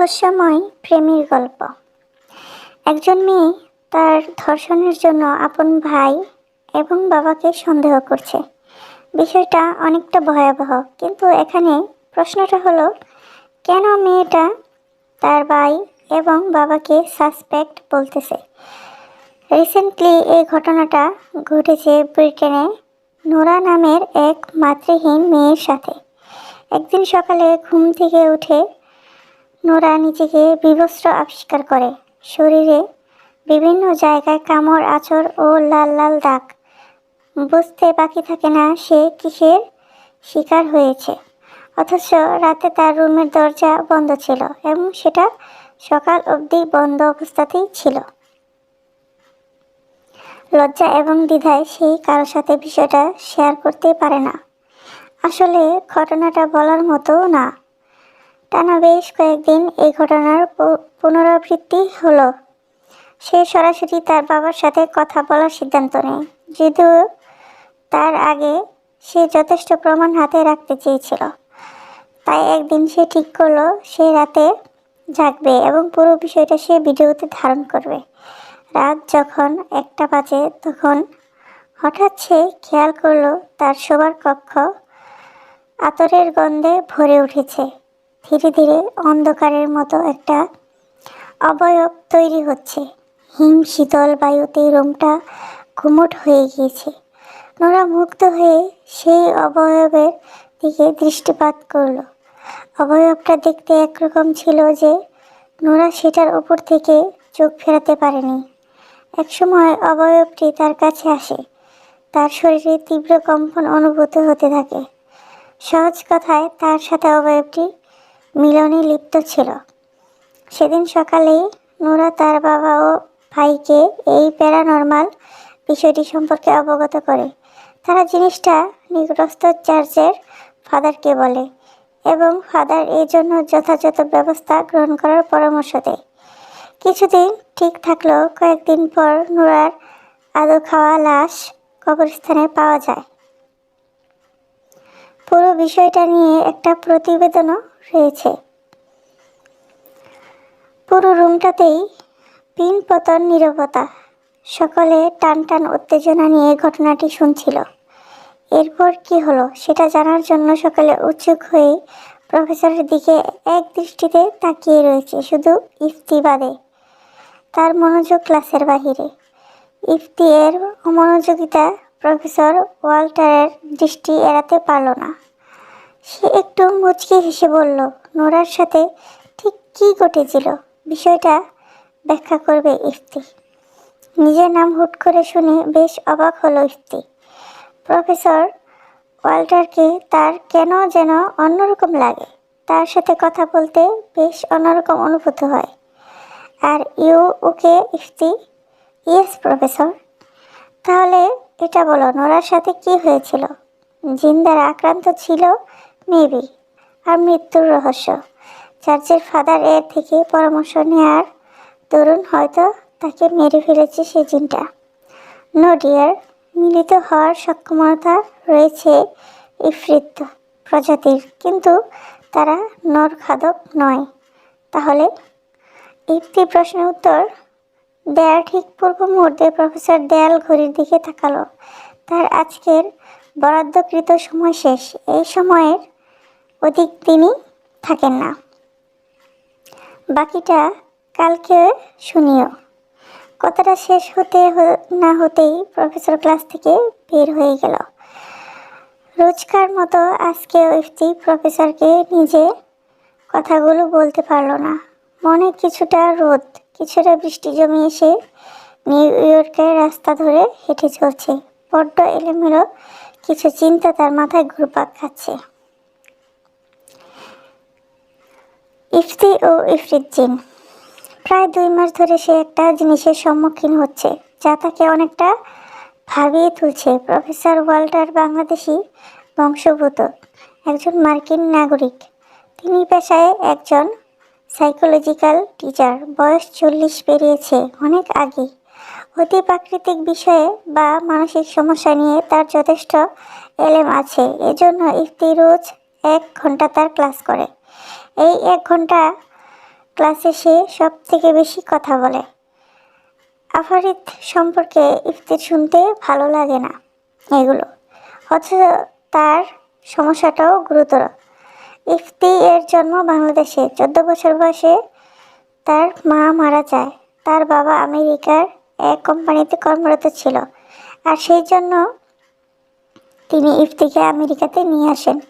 রহস্যময় প্রেমের গল্প। একজন মেয়ে তার ধর্ষণের জন্য আপন ভাই এবং বাবাকে সন্দেহ করছে। বিষয়টা অনেকটা ভয়াবহ, কিন্তু এখানে প্রশ্নটা হলো, কেন মেয়েটা তার ভাই এবং বাবাকে সাসপেক্ট বলতেছে? রিসেন্টলি এই ঘটনাটা ঘটেছে ব্রিটেনে নোরা নামের এক মাতৃহীন মেয়ের সাথে। একদিন সকালে ঘুম থেকে উঠে নোরা নিজেকে বিবস্ত্র আবিষ্কার করে। শরীরে বিভিন্ন জায়গায় কামড় আচর ও লাল লাল দাগ। বুঝতে বাকি থাকে না সে কিসের শিকার হয়েছে। অথচ রাতে তার রুমের দরজা বন্ধ ছিল এবং সেটা সকাল অবধি বন্ধ অবস্থাতেই ছিল। লজ্জা এবং দ্বিধায় সেই কারোর সাথে বিষয়টা শেয়ার করতে পারে না। আসলে ঘটনাটা বলার মতো না। টানা বেশ কয়েকদিন এই ঘটনার পুনরাবৃত্তি হলো? সে সরাসরি তার বাবার সাথে কথা বলার সিদ্ধান্ত নেয়, যদিও তার আগে সে যথেষ্ট প্রমাণ হাতে রাখতে চেয়েছিল। তাই একদিন সে ঠিক করল, সে রাতে জাগবে এবং পুরো বিষয়টা সে ভিডিওতে ধারণ করবে। রাত যখন একটা বাজে, তখন হঠাৎ সে খেয়াল করল, তার শোবার কক্ষ আতরের গন্ধে ভরে উঠেছে। ধীরে ধীরে অন্ধকারের মতো একটা অবয়ব তৈরি হচ্ছে। হিম শীতল বায়ুতে রোমটা ঘুমট হয়ে গিয়েছে। নোরা মুগ্ধ হয়ে সেই অবয়বের দিকে দৃষ্টিপাত করল। অবয়বটা দেখতে একরকম ছিল যে নোরা সেটার উপর থেকে চোখ ফেরাতে পারেনি। একসময় অবয়বটি তার কাছে আসে। তার শরীরে তীব্র কম্পন অনুভূত হতে থাকে। সহজ কথায় তার সাথে অবয়বটি মিলনে লিপ্ত ছিল। সেদিন সকালেই নোরা তার বাবা ও ভাইকে এই প্যারানর্মাল বিষয়টি সম্পর্কে অবগত করে। তারা জিনিসটা নিকটস্থ চার্চের ফাদারকে বলে এবং ফাদার এই জন্য যথাযথ ব্যবস্থা গ্রহণ করার পরামর্শ দেয়। কিছুদিন ঠিক থাকলেও কয়েকদিন পর নোরার আদৌ খাওয়া লাশ কবরস্থানে পাওয়া যায়। পুরো বিষয়টা নিয়ে একটা প্রতিবেদনও রয়েছে পুরো রুমটাতেই পিন পতন নীরবতা। সকলে টান টান উত্তেজনা নিয়ে ঘটনাটি শুনছিল। এরপর কি হলো সেটা জানার জন্য সকলে উৎসুক হয়ে প্রফেসরের দিকে এক দৃষ্টিতে তাকিয়ে রয়েছে, শুধু ইফতি বাদে। তার মনোযোগ ক্লাসের বাহিরে। ইফতি এর অমনোযোগিতা প্রফেসর ওয়াল্টারের দৃষ্টি এড়াতে পারল না। সে একটু মুচকি হেসে বলল, নোরার সাথে ঠিক কী ঘটেছিল? বিষয়টা ব্যাখ্যা করবে ইফতি। নিজের নাম হুট করে শুনে বেশ অবাক হলো ইফতি। প্রফেসর ওয়াল্টারকে তার কেন যেন অন্যরকম লাগে। তার সাথে কথা বলতে বেশ অন্যরকম অনুভূত হয়। Are you, okay, Ifti? Yes, professor. তাহলে এটা বলো, নোরার সাথে কি হয়েছিল? জিন দ্বারা আক্রান্ত ছিল মেবি, আর মৃত্যুর রহস্য। চার্চের ফাদার এর থেকে পরামর্শ নেওয়ার দরুন হয়তো তাকে মেরে ফেলেছে সে জিনটা। নো ডিয়ার, মিলিত হওয়ার সক্ষমতা রয়েছে ইফরিত প্রজাতির, কিন্তু তারা নরখাদক নয়। তাহলে? ইফতি প্রশ্নের উত্তর দেয়ার ঠিক পূর্ব মুহূর্তে প্রফেসর দেয়াল ঘড়ির দিকে তাকালো। তার আজকের বরাদ্দকৃত সময় শেষ। এই সময়ের অধিক তিনি থাকেন না। বাকিটা কালকে শুনিও। কথাটা শেষ হতে না হতেই প্রফেসর ক্লাস থেকে বের হয়ে গেল। রোজকার মতো আজকে ইফতি প্রফেসরকে নিজে কথাগুলো বলতে পারল না। মনে কিছুটা রোদ, কিছুটা বৃষ্টি জমে এসে নিউ ইয়র্কের রাস্তা ধরে হেঁটে চলছে। বড্ড এলোমেলো, কিছু চিন্তা তার মাথায় ঘুরপাক খাচ্ছে। ইফতি ও ইফরিজ্জিন প্রায় দুই মাস ধরে সে একটা জিনিসের সম্মুখীন হচ্ছে, যা তাকে অনেকটা ভাবিয়ে তুলছে। প্রফেসর ওয়াল্টার বাংলাদেশি বংশভূত একজন মার্কিন নাগরিক। তিনি পেশায় একজন সাইকোলজিক্যাল টিচার। বয়স চল্লিশ পেরিয়েছে, অনেক আগে অতি প্রাকৃতিক বিষয়ে বা মানসিক সমস্যা নিয়ে তার যথেষ্ট এলেম আছে। এজন্য ইফতি রোজ এক ঘণ্টা তার ক্লাস করে। এই এক ঘণ্টা ক্লাসে সে সব থেকে বেশি কথা বলে। আফারিত সম্পর্কে ইফতির শুনতে ভালো লাগে না এগুলো। অথচ তার সমস্যাটাও গুরুতর। ইফতি এর জন্ম বাংলাদেশে, চোদ্দ বছর বয়সে তার মা মারা যায়। তার বাবা আমেরিকার এক কোম্পানিতে কর্মরত ছিল। আর সেই জন্য তিনি ইফতিকে আমেরিকাতে নিয়ে আসেন।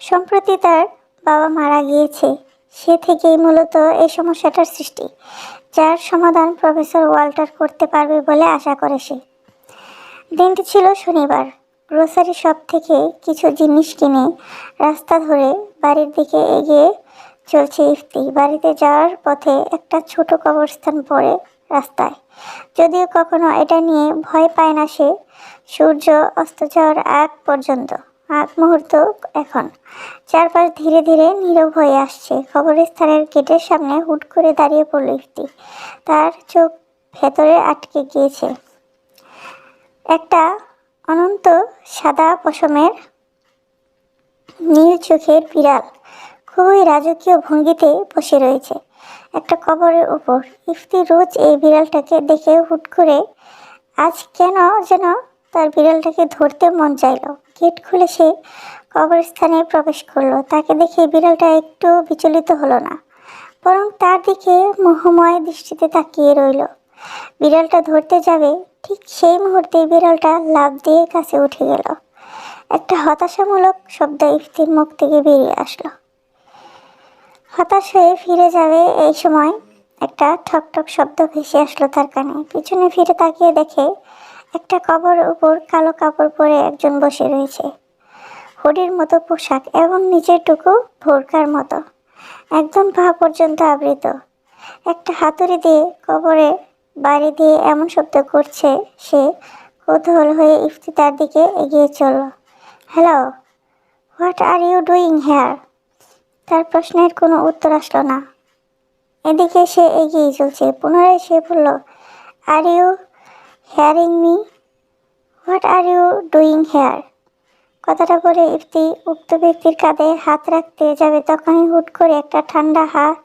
সম্প্রতি তার বাবা মারা গিয়েছে, সে থেকেই মূলত এই সমস্যাটার সৃষ্টি, যার সমাধান প্রফেসর ওয়াল্টার করতে পারবে বলে আশা করে সে। দিনটি ছিল শনিবার। গ্রোসারি শপ থেকে কিছু জিনিস কিনে রাস্তা ধরে বাড়ির দিকে এগিয়ে চলছে ইফতি। বাড়িতে যাওয়ার পথে একটা ছোট কবরস্থান পড়ে রাস্তায়। যদিও কখনো এটা নিয়ে ভয় পায় না সে, সূর্য অস্ত যাওয়ার আগ পর্যন্ত। আগ মুহূর্ত এখন। চারপাশ ধীরে ধীরে নীরব হয়ে আসছে। কবরস্থানের গেটের সামনে হুট করে দাঁড়িয়ে পড়ল ইফতি তার চোখ ভেতরে আটকে গিয়েছে। একটা অনন্ত সাদা পশমের নীল চোখের বিড়াল খুবই রাজকীয় ভঙ্গিতে বসে রয়েছে। একটা কবরের উপর। ইফতি রোজ এই বিড়ালটাকে দেখে হুট করে, আজ কেন যেন তার বিড়ালটাকে ধরতে মন চাইলো? গেট খুলে সে কবরস্থানে প্রবেশ করল। তাকে দেখে বিড়ালটা একটু বিচলিত হলো না, বরং তার দিকে মোহময় দৃষ্টিতে তাকিয়ে রইল। বিড়ালটা ধরতে যাবে, ঠিক সেই মুহূর্তে বিড়ালটা লাফ দিয়ে কাছে উঠে গেল। একটা হতাশামূলক শব্দ ইফতির মুখ থেকে বেরিয়ে আসলো। হতাশ হয়ে ফিরে যাবে এই সময়, একটা ঠকঠক শব্দ ভেসে আসলো তার কানে। পিছনে ফিরে তাকিয়ে দেখে একটা কবর উপর কালো কাপড় পরে একজন বসে রয়েছে। হুডির মতো পোশাক এবং নিচের টুকু ভোরকার মতো। একদম পা পর্যন্ত আবৃত। একটা হাতুড়ি দিয়ে কবরে বাড়ি দিয়ে এমন শব্দ করছে সে কৌতূহল হয়ে ইফতি তার দিকে এগিয়ে চলল। Hello, what are you doing here? তার প্রশ্নের কোনো উত্তর আসলো না। এদিকে সে এগিয়ে চলছে। পুনরায় সে বলল, are you hearing me what are you doing here কথাটা বলে ইফতি উক্ত ব্যক্তির কাঁধে হাত রাখতে যাবে তখনই হুট করে একটা ঠান্ডা হাত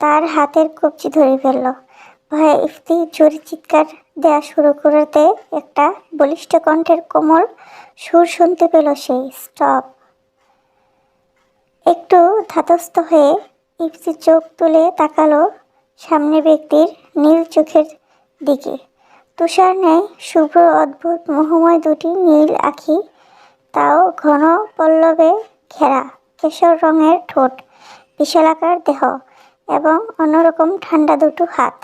তার হাতের কবজি ধরে ফেলল। ভয়ে ইফতি জোরে চিৎকার দেওয়া শুরু করতে একটা বলিষ্ঠ কণ্ঠের কোমল সুর শুনতে পেল সে। স্টপ। একটু ধাতস্থ হয়ে ইফতি চোখ তুলে তাকালো সামনে ব্যক্তির নীল চোখের দিকে। তুষার নেয় শুভ্র অদ্ভুত মোহময় দুটি নীল আখি, তাও ঘন পল্লবে ঘেরা, কেশর রঙের ঠোঁট, বিশালাকার দেহ এবং অন্যরকম ঠান্ডা দুটো হাত।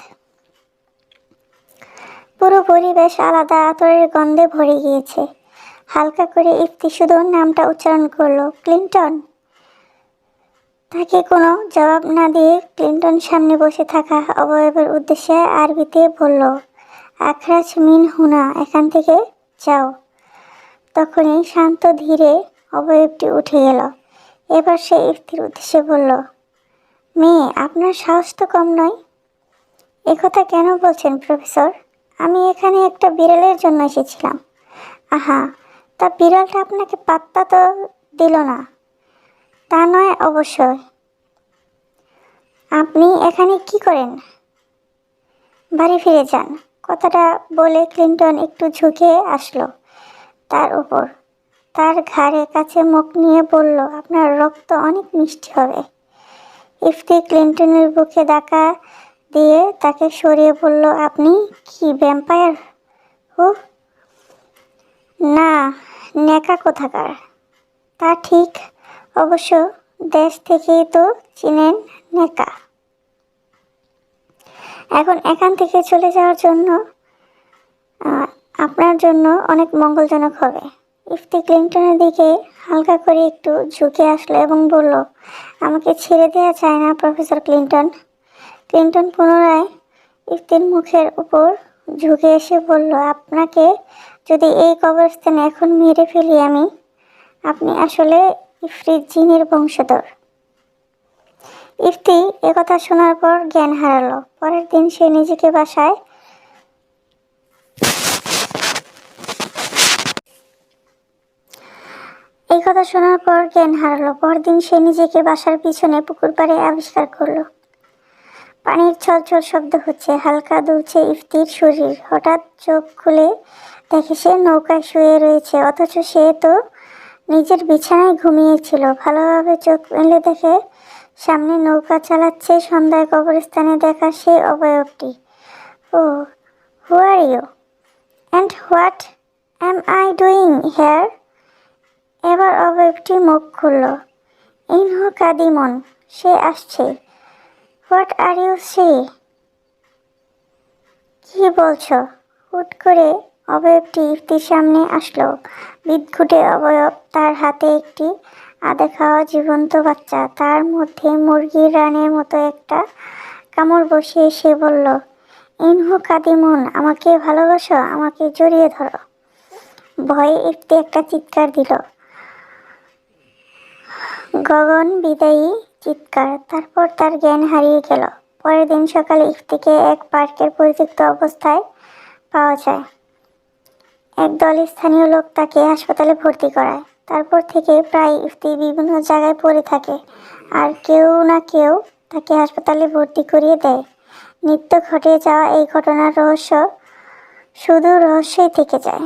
পুরো পরিবেশ আলাদা আতরের গন্ধে ভরে গিয়েছে। হালকা করে ইফতি শুধু নামটা উচ্চারণ করল, ক্লিন্টন? তাকে কোনো জবাব না দিয়ে ক্লিন্টন সামনে বসে থাকা অবয়বের উদ্দেশ্যে আরবিতে বলল আখরাজ মিন, হুনা, এখান থেকে যাও। তখনই শান্ত, ধীরে অবয়বটি উঠে গেল এবার সে ইফতির উদ্দেশ্যে বলল, মেয়ে, আপনার সাহস তো কম নয়। একথা কেন বলছেন, প্রফেসর? আমি এখানে একটা বিড়ালের জন্য এসেছিলাম। আহা, তা বিড়ালটা আপনাকে পাত্তা তো দিল না। তা নয় অবশ্যই আপনি এখানে কি করেন? বাড়ি ফিরে যান। কথাটা বলে ক্লিন্টন একটু ঝুঁকে আসলো তার উপর। তার ঘাড়ে কাছে মুখ নিয়ে বলল, আপনার রক্ত অনেক মিষ্টি হবে। ইফতি ক্লিন্টনের বুকে ডাকা দিয়ে তাকে সরিয়ে বলল, আপনি কি ভ্যাম্পায়ার হু না নেকা কোথাকার? তা ঠিক, অবশ্য দেশ থেকেই তো চিনেন নেকা এখন এখান থেকে চলে যাওয়ার জন্য আপনার জন্য অনেক মঙ্গলজনক হবে। ইফতি ক্লিন্টনের দিকে হালকা করে একটু ঝুঁকে আসলো এবং বলল, আমাকে ছেড়ে দেওয়া চায় না, প্রফেসর ক্লিন্টন। ক্লিন্টন পুনরায় ইফতির মুখের উপর ঝুঁকে এসে বলল, আপনাকে যদি এই কবরস্থানে এখন মেরে ফেলি আমি, আপনি আসলে ইফরিত জিনের বংশধর। ইফতি একথা শোনার পর জ্ঞান হারালো। পরের দিন সে নিজেকে বাসায় এই কথা শোনার পর জ্ঞান হারালো। পরদিন সে নিজেকে বাসার পিছনে পুকুর পাড়ে আবিষ্কার করল। পানির ছলছল শব্দ হচ্ছে, হালকা দুলছে ইফতির শরীর। হঠাৎ চোখ খুলে দেখে সে নৌকায় শুয়ে রয়েছে, অথচ সে তো নিজের বিছানায় ঘুমিয়েছিল। ভালোভাবে চোখ মেলে দেখে সামনে নৌকা চালাচ্ছে সন্ধ্যায় কবরস্থানে দেখা সেই অবয়বটি। ও who are you and what am I doing here এবার অবয়বটি মুখ খুলল। ইনহ কাদিমন, সে আসছে। হোয়াট আর ইউ সে? কি বলছো? হুট করে অবয়বটি ইফতির সামনে আসলো। বিদঘুটে অবয়ব তার হাতে একটি আধা খাওয়া জীবন্ত বাচ্চা। তার মধ্যে মুরগির রানের মতো একটা কামড় বসিয়ে সে বলল, ইনহু কাদিমন, আমাকে ভালোবাসো, আমাকে জড়িয়ে ধরো। ভয়ে একটি একটা চিৎকার দিল। গগন বিদায়ী চিৎকার। তারপর তার জ্ঞান হারিয়ে গেল। পরের দিন সকালে ইফতিকে এক পার্কের পরিত্যক্ত অবস্থায় পাওয়া যায়। একদল স্থানীয় লোক তাকে হাসপাতালে ভর্তি করায়। তারপর থেকে প্রায় ইফতি বিভিন্ন জায়গায় পড়ে থাকে। আর কেউ না কেউ তাকে হাসপাতালে ভর্তি করিয়ে দেয়। নিত্য ঘটে যাওয়া এই ঘটনার রহস্য শুধু রহস্যই থেকে যায়।